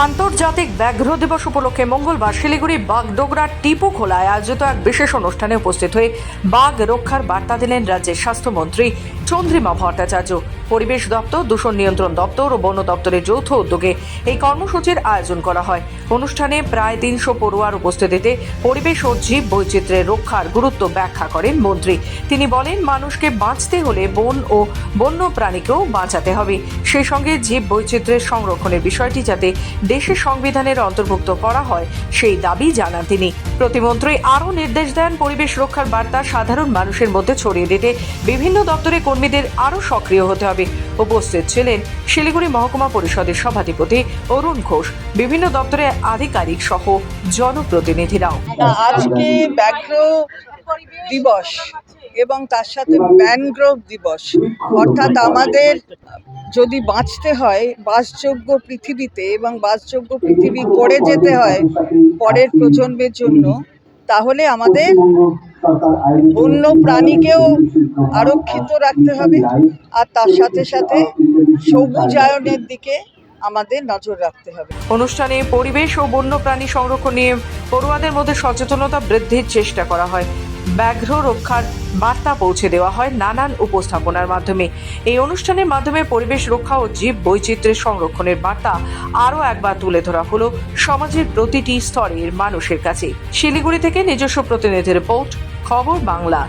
আন্তর্জাতিক ব্যাঘ্র দিবস উপলক্ষে মঙ্গলবার শিলিগুড়ি বাগডোগরার টিপু খোলায় আয়োজিত এক বিশেষ অনুষ্ঠানে উপস্থিত হয়ে বাঘ রক্ষার বার্তা দিলেন রাজ্যের স্বাস্থ্যমন্ত্রী চন্দ্রিমা ভট্টাচার্য, পরিবেশ দপ্তর, দূষণ নিয়ন্ত্রণ দপ্তর ও বন দপ্তরের যৌথ উদ্যোগে এই কর্মসূচির আয়োজন করা হয়। অনুষ্ঠানে প্রায় তিনশো পড়ুয়ার উপস্থিতিতে পরিবেশ ও জীব বৈচিত্র্যের রক্ষার গুরুত্ব ব্যাখ্যা করেন মন্ত্রী। তিনি বলেন, মানুষকে বাঁচতে হলে বন ও বন্য প্রাণীকেও বাঁচাতে হবে। সেই সঙ্গে জীব বৈচিত্র্যের সংরক্ষণের বিষয়টি যাতে দেশের সংবিধানের অন্তর্ভুক্ত করা হয়, সেই দাবি জানান তিনি। প্রতিমন্ত্রী আরও নির্দেশ দেন পরিবেশ রক্ষার বার্তা সাধারণ মানুষের মধ্যে ছড়িয়ে দিতে। বিভিন্ন দপ্তরে কর্মীদের আরও সক্রিয় হতে হবে। উপস্থিত ছিলেন শিলিগুড়ি মহকুমা পরিষদের সভাধিপতি অরুণ ঘোষ, বিভিন্ন দপ্তরের আধিকারিক সহ জনপ্রতিনিধিরাও। আজকে ব্যাঘ্র দিবস এবং তার সাথে ম্যানগ্রোভ দিবস। অর্থাৎ আমাদের যদি বাঁচতে হয়, বাসযোগ্য পৃথিবীতে এবং বাসযোগ্য পৃথিবী করে যেতে হয় পরের প্রজন্মের জন্য, তাহলে আমাদের অন্য প্রাণীকেও আরক্ষিত রাখতে হবে আর তার সাথে সাথে সবুজায়নের দিকে আমাদের নজর রাখতে হবে। অনুষ্ঠানে পরিবেশ ও বন্যপ্রাণী সংরক্ষণ নিয়ে পড়ুয়াদের মধ্যে সচেতনতা বৃদ্ধির চেষ্টা করা হয়। ব্যাঘ্র রক্ষার বার্তা পৌঁছে দেওয়া হয় নানান উপস্থাপনার মাধ্যমে। এই অনুষ্ঠানের মাধ্যমে পরিবেশ রক্ষা ও জীব বৈচিত্র্যের সংরক্ষণের বার্তা আরও একবার তুলে ধরা হলো সমাজের প্রতিটি স্তরের মানুষের কাছে। শিলিগুড়ি থেকে নিজস্ব প্রতিনিধি রিপোর্ট, খবর বাংলা।